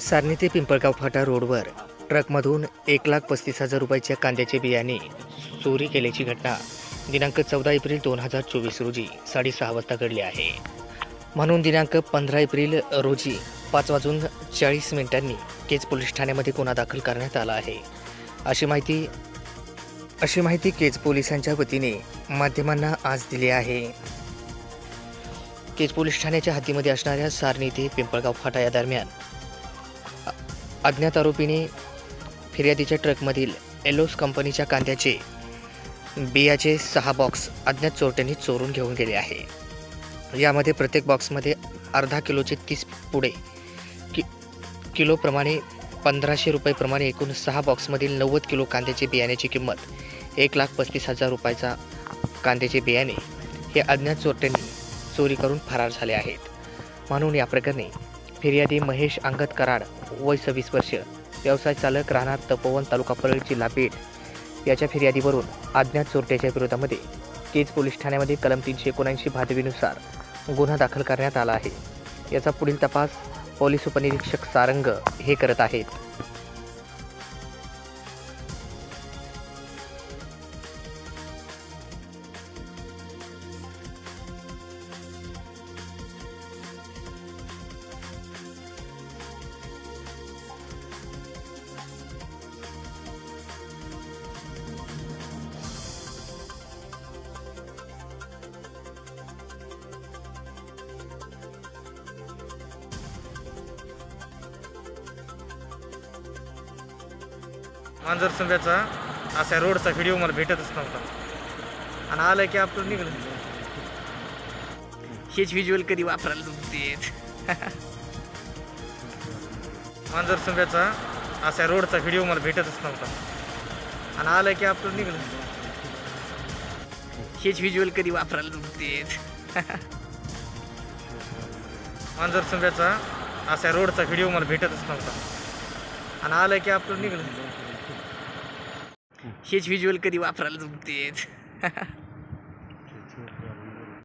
सारणी ते पिंपळगाव फाटा रोडवर ट्रकमधून एक लाख पस्तीस हजार रुपयाच्या कांद्याचे बियाणे चोरी केल्याची घटना दिनांक चौदा एप्रिल दोन हजार चोवीस रोजी साडेसहा वाजता घडली आहे. म्हणून दिनांक पंधरा एप्रिल रोजी पाच वाजून चाळीस मिनिटांनी केज पोलीस ठाण्यामध्ये गुन्हा दाखल करण्यात आला आहे. अशी माहिती अशी माहिती केज पोलिसांच्या वतीने माध्यमांना आज दिली आहे. केज पोलीस ठाण्याच्या हद्दीमध्ये असणाऱ्या सारणी ते पिंपळगाव फाटा या दरम्यान अज्ञात आरोपीने फिर्यादीच्या ट्रकमधील एलोस कंपनीच्या कांद्याचे बियाचे सहा बॉक्स अज्ञात चोरट्यांनी चोरून घेऊन गेले आहे. यामध्ये प्रत्येक बॉक्समध्ये अर्धा किलोचे तीस पुढे कि किलोप्रमाणे पंधराशे रुपयेप्रमाणे एकूण सहा बॉक्समधील नव्वद किलो कांद्याचे बियाण्याची किंमत एक लाख पस्तीस हजार रुपयाचा कांद्याचे बियाणे हे अज्ञात चोरट्यांनी चोरी करून फरार झाले आहेत. म्हणून या प्रकरणी फिर्यादी महेश अंगत कराड वय सव्वीस वर्ष. व्यवसाय चालक राहणार तपोवन तालुका परळ जिल्हा बीड याच्या फिर्यादीवरून अज्ञात चोरट्याच्या विरोधामध्ये केज पोलीस ठाण्यामध्ये कलम तीनशे एकोणऐंशी भादवीनुसार गुन्हा दाखल करण्यात आला आहे. याचा पुढील तपास पोलीस उपनिरीक्षक सारंग हे करत आहेत. मांजर सुंब्याचा असा रोडचा व्हिडिओ मला भेटतच नव्हता. आणि आलं की आपलं निघलं. हेच व्हिज्युअल कधी वापरायला जमतेत. मांजर सुंब्याचा असा रोडचा व्हिडिओ मला भेटतच नव्हता. आणि आलं की आपलं निघलं. हेच व्हिज्युअल कधी वापरायला जमतेत. मांजर सुंब्याचा असा रोडचा व्हिडिओ मला भेटतच नव्हता. आणि आलं की आपलं निघलं. हेच व्हिज्युअल कधी वापरायला जमतेत.